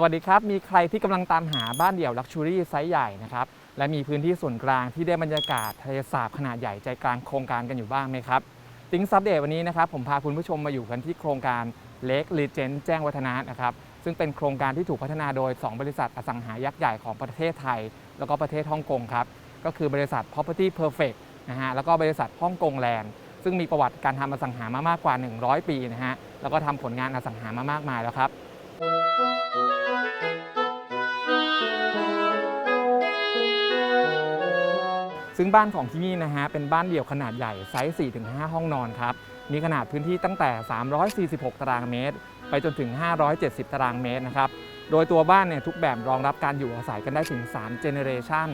สวัสดีครับ มีใครที่กำลังตามหาบ้านเดี่ยวลักชัวรี่ไซส์ใหญ่นะครับ และมีพื้นที่ส่วนกลางที่ได้บรรยากาศทะเลสาบขนาดใหญ่ใจกลางโครงการกันอยู่บ้างไหมครับติ้งซับเดตวันนี้นะครับผมพาคุณผู้ชมมาอยู่กันที่โครงการเล็กรีเจนแจ้งวัฒนะนะครับ ซึ่งเป็นโครงการที่ถูกพัฒนาโดย 2 บริษัทอสังหายักษ์ใหญ่ของประเทศไทย แล้วก็ประเทศฮ่องกงครับ ก็คือบริษัท Property Perfect นะฮะแล้วก็บริษัทฮ่องกงแลนด์ซึ่งมีประวัติการทำอสังหามามากกว่า 100 ปีนะฮะแล้วก็ทำผลงานอสังหามามากมายแล้วครับ ซึ่งบ้านของที่นี่นะฮะเป็นบ้านเดี่ยวขนาดใหญ่ไซส์ 4-5 ห้องนอนครับ มีขนาดพื้นที่ตั้งแต่ 346 ตารางเมตร ไปจนถึง 570 ตารางเมตรนะครับ โดยตัวบ้านเนี่ยทุกแบบรองรับการอยู่อาศัยกันได้ถึง 3 เจเนเรชัน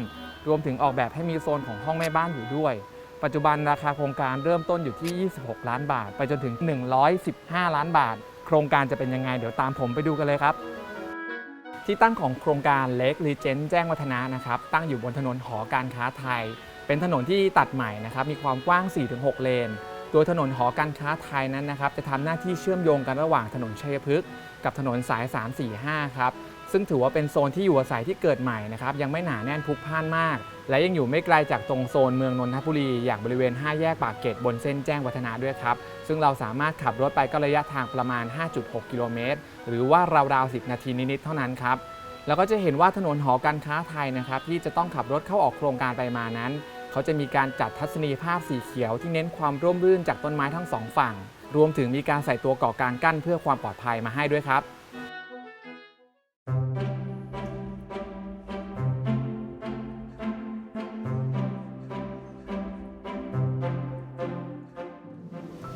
รวมถึงออกแบบให้มีโซนของห้องแม่บ้านอยู่ด้วย ปัจจุบันราคาโครงการเริ่มต้นอยู่ที่ 26 ล้านบาท ไปจนถึง 115 ล้านบาท โครงการจะเป็นยังไง เดี๋ยวตามผมไปดูกันเลยครับที่ตั้งของโครงการเล็กรีเจนแจ้งวัฒนะนะครับตั้งอยู่บนถนนหอการค้าไทย เป็นถนนที่ตัดใหม่นะครับมีความกว้าง 4-6 เลน ตัวถนนหอการค้าไทยนั้นนะครับจะทำหน้าที่เชื่อมโยงกันระหว่างถนนชัยพฤกษ์กับถนนสาย 345 ครับ ซึ่งถือว่าเป็นโซนที่อยู่อาศัยที่เกิดใหม่นะครับยังไม่หนาแน่นพลุกพล่านมาก และยังอยู่ไม่ไกลจากตรงโซนเมืองนนทบุรี อย่างบริเวณ 5 แยกปากเกร็ดบนเส้นแจ้งวัฒนะด้วยครับ ซึ่งเราสามารถขับรถไปก็ระยะทางประมาณ 5.6 กิโลเมตร หรือว่าราวๆ 10 นาทีนิดๆเท่านั้นครับแล้วก็จะเห็นว่าถนนหอการค้าไทยนะครับที่จะต้องขับรถเข้าออกโครงการไปมานั้น เขาจะมีการจัดทัศนียภาพสีเขียวที่เน้นความร่มรื่นจากต้นไม้ทั้งสองฝั่ง รวมถึงมีการใส่ตัวก่อการกั้นเพื่อความปลอดภัยมาให้ด้วยครับ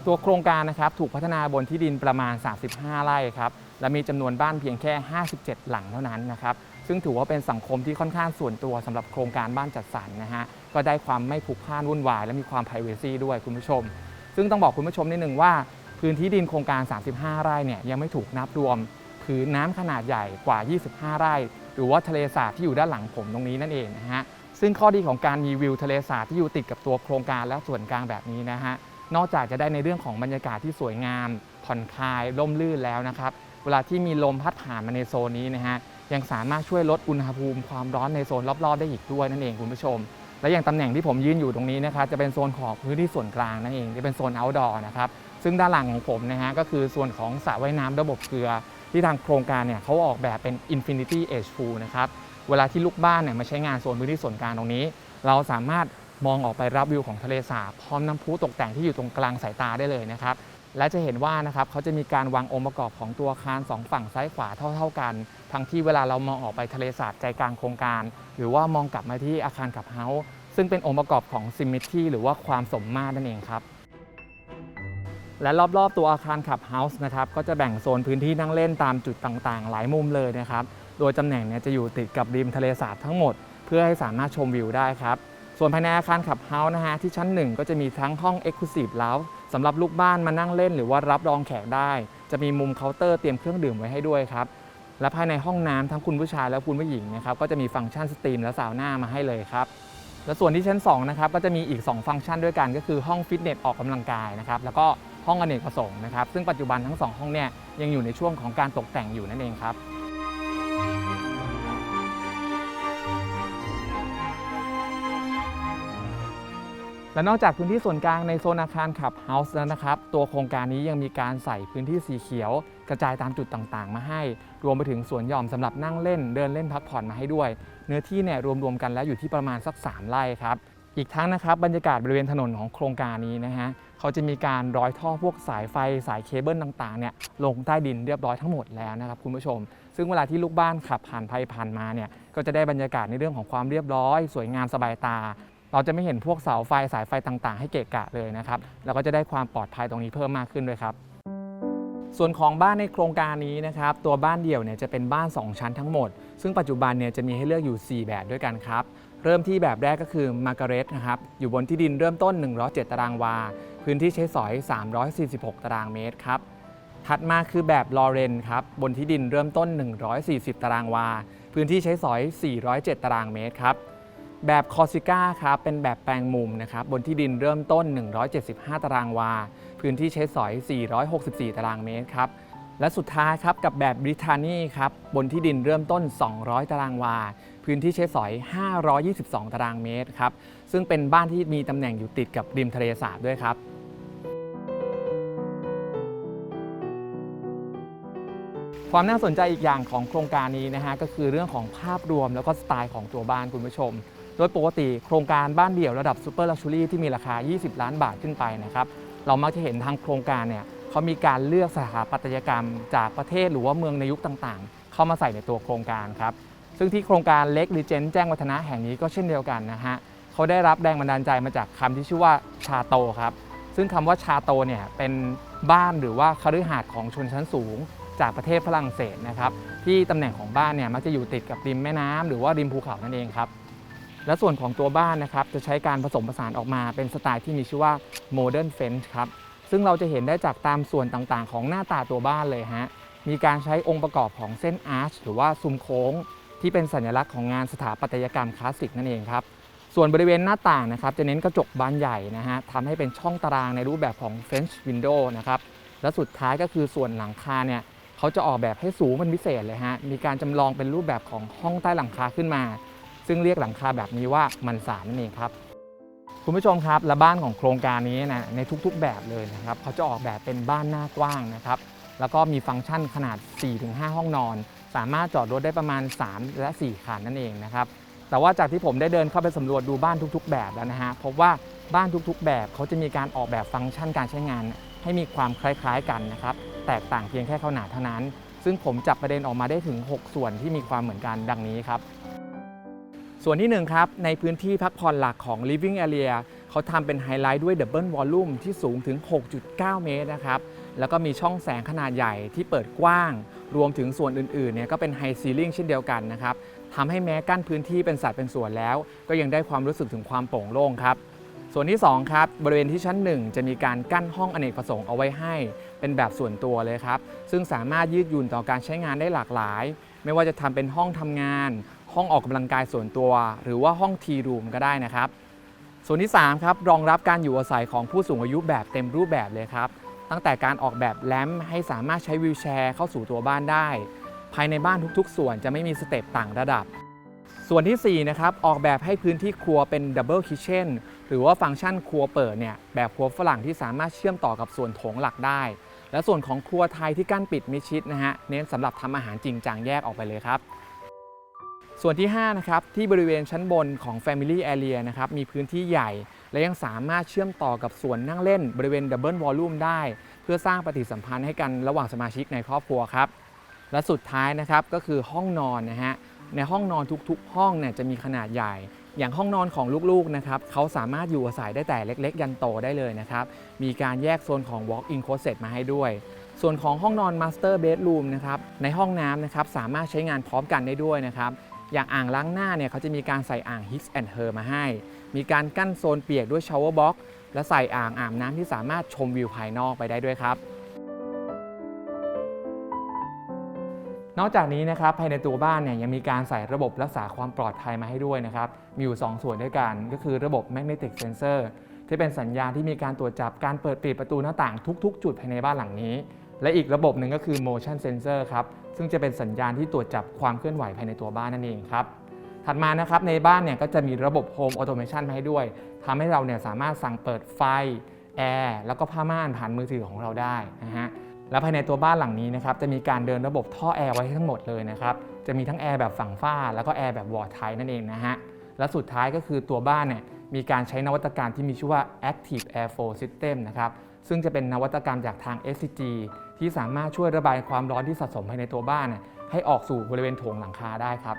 ตัวโครงการนะครับถูกพัฒนาบนที่ดินประมาณ 35 ไร่ครับและมีจำนวนบ้านเพียงแค่ 57 หลังเท่านั้นนะครับซึ่งถือว่าเป็นสังคมที่ค่อนข้างส่วนตัวสำหรับโครงการบ้านจัดสรรนะฮะก็ได้ความไม่ผูกพันวุ่นวาย และมีความ p r i เวซีด้วยคุณผู้ชม ซึ่งต้องบอกคุณผู้ชมนิดหนึ่งว่า พื้นที่ดินโครงการ 35 ไร่เนี่ยยังไม่ถูกนับรวมพื้นน้ำขนาดใหญ่กว่า 25 ไร่ หรือว่าทะเลสาบที่อยู่ด้านหลังผมตรงนี้นั่นเองนะฮะซึ่งข้อดีของการมีวิวทะเลสาบที่อยู่ติดกับตัวโครงการและส่วนกลางแบบนี้นะฮะ นอกจากจะได้ในเรื่องของบรรยากาศที่สวยงาม ผ่อนคลายร่มรื่นแล้วนะครับ เวลาที่มีลมพัดผ่านมาในโซนนี้นะฮะยังสามารถช่วยลดอุณหภูมิความร้อนในโซนรอบๆ ได้อีกด้วยนั่นเองคุณผู้ชม และอย่างตำแหน่งที่ผมยืนอยู่ตรงนี้นะครับจะเป็นโซนของพื้นที่ส่วนกลางนั่นเองที่เป็นโซน outdoor นะครับซึ่งด้านหลังของผมนะฮะก็คือส่วนของสระว่ายน้ำระบบเกลือ ที่ทางโครงการเนี่ยเขาออกแบบเป็น Infinity Edge Pool นะครับเวลาที่ลูกบ้านเนี่ยมาใช้งานโซนพื้นที่ส่วนกลางตรงนี้ เราสามารถ มองออกไปรับวิวของทะเลสาบพร้อมน้ำพุตกแต่งที่อยู่ตรงกลางสายตาได้เลยนะครับและจะเห็นว่านะครับเขาจะมีการวางองค์ประกอบของตัวอาคารสองฝั่งซ้ายขวาเท่า ๆกัน ทั้งที่เวลาเรามองออกไปทะเลสาบใจกลางโครงการ หรือว่ามองกลับมาที่อาคารขับเฮาส์ซึ่งเป็นองค์ประกอบของซิมมิทรีหรือว่าความสมมาตรนั่นเองครับและรอบๆ ตัวอาคารขับเฮาส์นะครับก็จะแบ่งโซนพื้นที่นั่งเล่นตามจุดต่างๆ หลายมุมเลยนะครับ โดยตำแหน่งเนี่ยจะอยู่ติดกับริมทะเลสาบทั้งหมด เพื่อให้สามารถชมวิวได้ครับ ส่วนภายในอาคารขับเฮาส์นะฮะที่ชั้น 1 ก็จะมีทั้งห้อง Exclusive Lounge สำหรับลูกบ้านมานั่งเล่นหรือว่ารับรองแขกได้ จะมีมุมเคาน์เตอร์เตรียมเครื่องดื่มไว้ให้ด้วยครับ และภายในห้องน้ำทั้งคุณผู้ชายและคุณผู้หญิงนะครับก็จะมีฟังก์ชันสตรีมและซาวน่ามาให้เลยครับและส่วนที่ชั้น2นะครับก็จะมีอีก 2 ฟังก์ชันด้วยกัน ก็คือห้องฟิตเนสออกกำลังกายนะครับแล้วก็ห้องอเนกประสงค์นะครับซึ่งปัจจุบันทั้ง 2 ห้องเนี่ยยังอยู่ในช่วงของการตกแต่งอยู่นั่นเองครับ และนอกจากพื้นที่ส่วนกลางในโซนอาคารขับเฮาส์แล้วนะครับ ตัวโครงการนี้ยังมีการใส่พื้นที่สีเขียว กระจายตามจุดต่างๆ มาให้ รวมไปถึงสวนหย่อมสำหรับนั่งเล่นเดินเล่นพักผ่อนมาให้ด้วย เนื้อที่เนี่ยรวมๆกันแล้วอยู่ที่ประมาณสัก 3ไร่ครับ อีกทั้งนะครับบรรยากาศบริเวณถนนของโครงการนี้นะฮะเขาจะมีการร้อยท่อพวกสายไฟสายเคเบิลต่างๆเนี่ยลงใต้ดินเรียบร้อยทั้งหมดแล้วนะครับคุณผู้ชม ซึ่งเวลาที่ลูกบ้านขับผ่านไปผ่านมาเนี่ยก็จะได้บรรยากาศในเรื่องของความเรียบร้อย สวยงามสบายตา เราจะไม่เห็นพวกเสาไฟสายไฟต่างๆ ให้เกะกะเลยนะครับแล้วก็จะได้ความปลอดภัยตรงนี้เพิ่มมากขึ้นด้วยครับ ส่วนของบ้านในโครงการนี้นะครับ ตัวบ้านเดี่ยวเนี่ยจะเป็นบ้าน 2 ชั้นทั้งหมด ซึ่งปัจจุบันเนี่ยจะมีให้เลือกอยู่ 4 แบบด้วยกันครับ เริ่มที่แบบแรกก็คือมาการ์เรตนะครับอยู่บนที่ดินเริ่มต้น 107 ตารางวา พื้นที่ใช้สอย 346 ตารางเมตรครับถัดมาคือแบบลอเรนครับบนที่ดินเริ่มต้น 140 ตารางวา พื้นที่ใช้สอย 407 ตารางเมตรครับ แบบคอร์ซิก้าครับเป็นแบบแปลงมุมนะครับบนที่ดินเริ่มต้น 175 ตารางวา พื้นที่ใช้สอย 464 ตารางเมตรครับและสุดท้ายครับกับแบบบริทานีครับบนที่ดินเริ่มต้น 200 ตารางวา พื้นที่ใช้สอย 522 ตารางเมตรครับซึ่งเป็นบ้านที่มีตำแหน่งอยู่ติดกับริมทะเลสาบด้วยครับความน่าสนใจอีกอย่างของโครงการนี้นะฮะก็คือเรื่องของภาพรวมแล้วก็สไตล์ของตัวบ้านคุณผู้ชม โดยปกติโครงการบ้านเดี่ยวระดับซูเปอร์ลักชัวรี่ที่มีราคา 20 ล้านบาทขึ้นไปนะครับเรามักจะเห็นทางโครงการเนี่ยเขามีการเลือกสถาปัตยกรรม จากประเทศหรือว่าเมืองในยุคต่างๆ เข้ามาใส่ในตัวโครงการครับซึ่งที่โครงการเล็กรีเจนแจ้งวัฒนะแห่งนี้ก็เช่นเดียวกันนะฮะเขาได้รับแรงบันดาลใจมาจากคำที่ชื่อว่าชาโตครับซึ่งคำว่าชาโตเนี่ยเป็นบ้านหรือว่าคฤหาสน์ของชนชั้นสูง จากประเทศฝรั่งเศสนะครับที่ตำแหน่งของบ้านเนี่ยมักจะอยู่ติดกับริมแม่น้ำหรือว่าริมภูเขานั่นเองครับ และส่วนของตัวบ้านนะครับจะใช้การผสมผสานออกมาเป็นสไตล์ที่มีชื่อว่า Modern French ครับซึ่งเราจะเห็นได้จากตามส่วนต่างๆ ของหน้าตาตัวบ้านเลยฮะมีการใช้องค์ประกอบของเส้นอาร์ชหรือว่าซุ้มโค้ง ที่เป็นสัญลักษณ์ของงานสถาปัตยกรรมคลาสสิกนั่นเองครับส่วนบริเวณหน้าต่างนะครับจะเน้นกระจกบานใหญ่นะฮะทำให้เป็นช่องตารางในรูปแบบของ French window นะครับและสุดท้ายก็คือส่วนหลังคาเนี่ยเขาจะออกแบบให้สูงเป็นพิเศษเลยฮะมีการจำลองเป็นรูปแบบของห้องใต้หลังคาขึ้นมา ซึ่งเรียกหลังคาแบบนี้ว่ามันสารนั่นเองครับ คุณผู้ชมครับและบ้านของโครงการนี้นะในทุกๆแบบเลยนะครับเขาจะออกแบบเป็นบ้านหน้ากว้างนะครับแล้วก็มีฟังก์ชันขนาด 4-5 ห้องนอน สามารถจอดรถได้ประมาณ 3 และ 4 คันนั่นเองนะครับแต่ว่าจากที่ผมได้เดินเข้าไปสำรวจดูบ้านทุกๆ แบบแล้วนะฮะพบว่าบ้านทุกๆ แบบเขาจะมีการออกแบบฟังก์ชันการใช้งาน ให้มีความคล้ายๆกันนะครับแตกต่างเพียงแค่ขนาดเท่านั้น ซึ่งผมจับประเด็นออกมาได้ถึง 6 ส่วนที่มีความเหมือนกันดังนี้ครับ ส่วนที่ 1 ครับ ในพื้นที่พักผ่อนหลักของ living area เขาทำเป็นไฮไลท์ด้วย double volume ที่สูงถึง 6.9 เมตรนะครับ แล้วก็มีช่องแสงขนาดใหญ่ที่เปิดกว้าง รวมถึงส่วนอื่นๆเนี่ยก็เป็นไฮซีลิงเช่นเดียวกันนะครับทำให้แม้กั้นพื้นที่เป็นสัดเป็นส่วนแล้ว ก็ยังได้ความรู้สึกถึงความโปร่งโล่งครับส่วนที่ 2 ครับ บริเวณที่ชั้น 1 จะมีการกั้นห้องอเนกประสงค์เอาไว้ให้ เป็นแบบส่วนตัวเลยครับ ซึ่งสามารถยืดหยุ่นต่อการใช้งานได้หลากหลาย ไม่ว่าจะทำเป็นห้องทำงาน ห้องออกกำลังกายส่วนตัว หรือว่าห้องทีรูมก็ได้นะครับ ส่วนที่3ครับรองรับการอยู่อาศัยของผู้สูงอายุแบบเต็มรูปแบบเลยครับ ตั้งแต่การออกแบบแลมให้สามารถใช้วีลแชร์เข้าสู่ตัวบ้านได้ ภายในบ้านทุกๆ ส่วนจะไม่มีสเต็ปต่างระดับ ส่วนทีสี่4นะครับออกแบบให้พื้นที่ครัวเป็นดับเบิลคิเช่นหรือว่าฟังก์ชันครัวเปิดเนี่ยแบบครัวฝรั่งที่สามารถเชื่อมต่อกับส่วนโถงหลักได้และส่วนของครัวไทยที่กั้นปิดมิชิดนะฮะเน้นสำหรับทำอาหารจริงจังแยกออกไปเลยครับ ส่วนที่5นะครับที่บริเวณชั้นบนของ Family Area นะครับมีพื้นที่ใหญ่ และยังสามารถเชื่อมต่อกับส่วนนั่งเล่นบริเวณ Double Volume ได้ เพื่อสร้างปฏิสัมพันธ์ให้กันระหว่างสมาชิกในครอบครัวครับและสุดท้ายนะครับก็คือห้องนอนนะฮะในห้องนอนทุกๆ ห้องเนี่ยจะมีขนาดใหญ่ อย่างห้องนอนของลูกๆนะครับเขาสามารถอยู่อาศัยได้แต่เล็ก ๆ ยันโตได้เลยนะครับมีการแยกโซนของ Walk-in Closet มาให้ด้วยส่วนของห้องนอน Master Bedroom นะครับในห้องน้ำนะครับสามารถใช้งานพร้อมกันได้ด้วยนะครับ อย่างอ่างล้างหน้าเนี่ยเขาจะมีการใส่อ่าง Hicks and Her มาให้ มีการกั้นโซนเปียกด้วย Shower Box และใส่อ่างอาบน้ำที่สามารถชมวิวภายนอกไปได้ด้วยครับ นอกจากนี้นะครับภายในตัวบ้านเนี่ยยังมีการใส่ระบบรักษาความปลอดภัยมาให้ด้วยนะครับ มีอยู่ 2 ส่วนด้วยกันก็คือระบบ Magnetic Sensor ที่เป็นสัญญาณที่มีการตรวจจับการเปิดปิดประตูหน้าต่างทุก ๆ จุดภายในบ้านหลังนี้ และอีกระบบหนึ่งก็คือ Motion Sensor ครับ ซึ่งจะเป็นสัญญาณที่ตรวจจับความเคลื่อนไหวภายในตัวบ้านนั่นเองครับ ถัดมานะครับในบ้านเนี่ยก็จะมีระบบ Home Automation มาให้ด้วยทำให้เราเนี่ยสามารถสั่งเปิดไฟ แอร์ แล้วก็ผ้าม่านผ่านมือถือของเราได้นะฮะ และภายในตัวบ้านหลังนี้นะครับจะมีการเดินระบบท่อแอร์ไว้ทั้งหมดเลยนะครับ จะมีทั้งแอร์แบบฝั่งฝ้า แล้วก็แอร์แบบวอร์ไทนั่นเองนะฮะ และสุดท้ายก็คือตัวบ้านเนี่ยมีการใช้นวัตกรรมที่มีชื่อว่า Active Airflow System นะครับ ซึ่งจะเป็นนวัตกรรมจากทาง SCG ที่สามารถช่วยระบายความร้อนที่สะสมภายในตัวบ้านเนี่ยให้ออกสู่บริเวณโถงหลังคาได้ครับ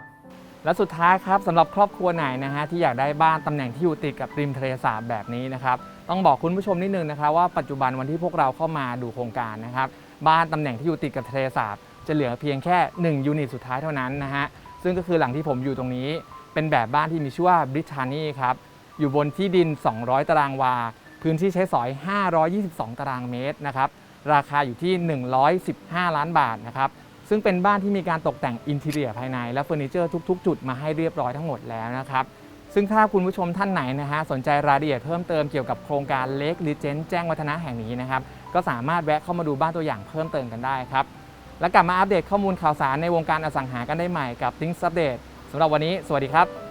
และสุดท้ายครับสำหรับครอบครัวไหนนะฮะที่อยากได้บ้านตำแหน่งที่อยู่ติดกับริมทะเลสาบแบบนี้นะครับต้องบอกคุณผู้ชมนิดนึงนะครับว่าปัจจุบันวันที่พวกเราเข้ามาดูโครงการนะครับบ้านตำแหน่งที่อยู่ติดกับทะเลสาบจะเหลือเพียงแค่ 1 ยูนิตสุดท้ายเท่านั้นนะฮะซึ่งก็คือหลังที่ผมอยู่ตรงนี้ เป็นแบบบ้านที่มีชื่อว่าบริทานีครับอยู่บนที่ดิน 200 ตารางวา พื้นที่ใช้สอย 522 ตารางเมตรนะครับ ราคาอยู่ที่ 115 ล้านบาทนะครับซึ่งเป็นบ้านที่มีการตกแต่งอินทีเรียภายในและเฟอร์นิเจอร์ทุก ๆ จุดมาให้เรียบร้อยทั้งหมดแล้วนะครับซึ่งถ้าคุณผู้ชมท่านไหนนะฮะสนใจรายละเอียดเพิ่มเติมเกี่ยวกับโครงการเล็กรีเจนแจ้งวัฒนะแห่งนี้นะครับก็สามารถแวะเข้ามาดูบ้านตัวอย่างเพิ่มเติมกันได้ครับแล้วกลับมาอัปเดตข้อมูลข่าวสารในวงการอสังหากันได้ใหม่กับ Things Update สำหรับวันนี้ สวัสดีครับ